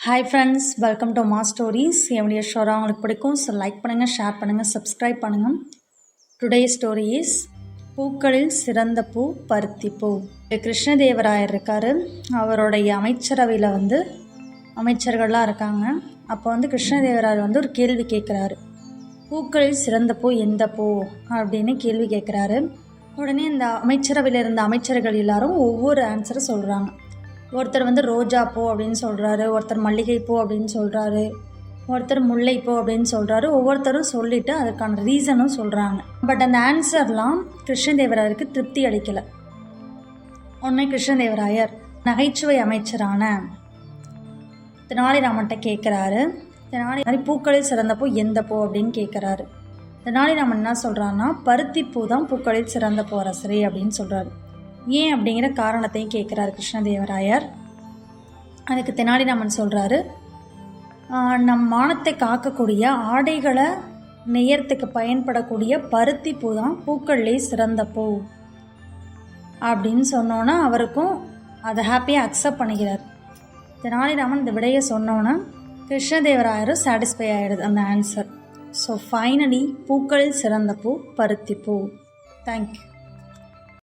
Hi friends welcome to மா stories என்னுடைய ஷோராக உங்களுக்கு பிடிக்கும். ஸோ லைக் பண்ணுங்கள் ஷேர் பண்ணுங்கள் சப்ஸ்கிரைப் பண்ணுங்கள் டுடே ஸ்டோரி இஸ் பூக்களில் சிறந்த பூ பருத்தி பூ. கிருஷ்ணதேவராயர் இருக்கார். அவருடைய அமைச்சரவையில் வந்து அமைச்சர்கள்லாம் இருக்காங்க. அப்போ வந்து கிருஷ்ணதேவராயர் வந்து ஒரு கேள்வி கேட்குறாரு பூக்களில் சிறந்த பூ எந்த பூ? அப்படின்னு கேள்வி கேட்குறாரு உடனே இந்த அமைச்சரவையில் இருந்த அமைச்சர்கள் எல்லாரும் ஒவ்வொரு ஆன்சரை சொல்கிறாங்க ஒருத்தர் வந்து ரோஜா பூ அப்படின்னு சொல்கிறாரு ஒருத்தர் மல்லிகைப்பூ அப்படின்னு சொல்கிறாரு ஒருத்தர் முல்லைப்பூ அப்படின்னு சொல்கிறாரு ஒவ்வொருத்தரும் சொல்லிவிட்டு அதுக்கான ரீசனும் சொல்கிறாங்க பட் அந்த ஆன்சர்லாம் கிருஷ்ணதேவராயருக்கு திருப்தி அளிக்கலை. உடனே கிருஷ்ணதேவராயர் நகைச்சுவை அமைச்சரான தெனாலிராமன்ட்ட கேட்குறாரு தெனாலி மாதிரி பூக்களில் சிறந்த பூ எந்த பூ அப்படின்னு கேட்குறாரு தெனாலிராமன் என்ன சொல்கிறான்னா பருத்தி பூ தான் பூக்களில் சிறந்த பூ அரசரே அப்படின்னு சொல்கிறாரு ஏன் அப்படிங்கிற காரணத்தையும் கேட்குறாரு கிருஷ்ணதேவராயர். அதுக்கு தெனாலிராமன் சொல்கிறாரு நம் மானத்தை காக்கக்கூடிய ஆடைகளை நெய்யறதுக்கு பயன்படக்கூடிய பருத்தி பூ தான் பூக்கள்லே சிறந்த பூ அப்படின்னு சொன்னோன்னா அவருக்கும் அதை ஹாப்பியாக அக்செப்ட் பண்ணிக்கிறார். தெனாலிராமன் இந்த விடையை சொன்னோன்னா கிருஷ்ணதேவராயரும் சாட்டிஸ்ஃபை ஆகிடுது அந்த ஆன்சர் ஸோ ஃபைனலி பூக்களில் சிறந்த பூ பருத்தி பூ. தேங்க்யூ